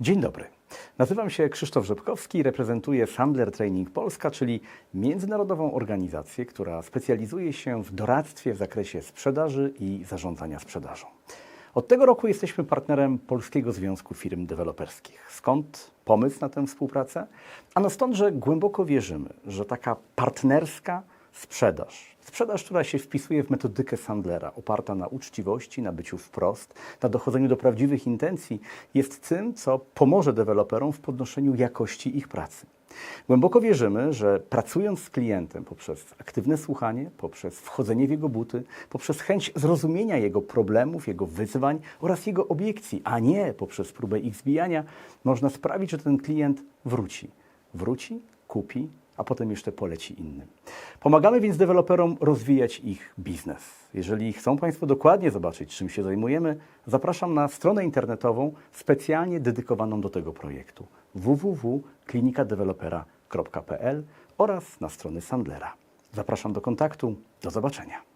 Dzień dobry. Nazywam się Krzysztof Rzepkowski, reprezentuję Sandler Training Polska, czyli międzynarodową organizację, która specjalizuje się w doradztwie w zakresie sprzedaży i zarządzania sprzedażą. Od tego roku jesteśmy partnerem Polskiego Związku Firm Deweloperskich. Skąd pomysł na tę współpracę? Ano stąd, że głęboko wierzymy, że taka partnerska sprzedaż, sprzedaż, która się wpisuje w metodykę Sandlera, oparta na uczciwości, na byciu wprost, na dochodzeniu do prawdziwych intencji, jest tym, co pomoże deweloperom w podnoszeniu jakości ich pracy. Głęboko wierzymy, że pracując z klientem poprzez aktywne słuchanie, poprzez wchodzenie w jego buty, poprzez chęć zrozumienia jego problemów, jego wyzwań oraz jego obiekcji, a nie poprzez próbę ich zbijania, można sprawić, że ten klient wróci. Wróci, kupi, a potem jeszcze poleci innym. Pomagamy więc deweloperom rozwijać ich biznes. Jeżeli chcą Państwo dokładnie zobaczyć, czym się zajmujemy, zapraszam na stronę internetową specjalnie dedykowaną do tego projektu www.klinikadewelopera.pl oraz na strony Sandlera. Zapraszam do kontaktu. Do zobaczenia.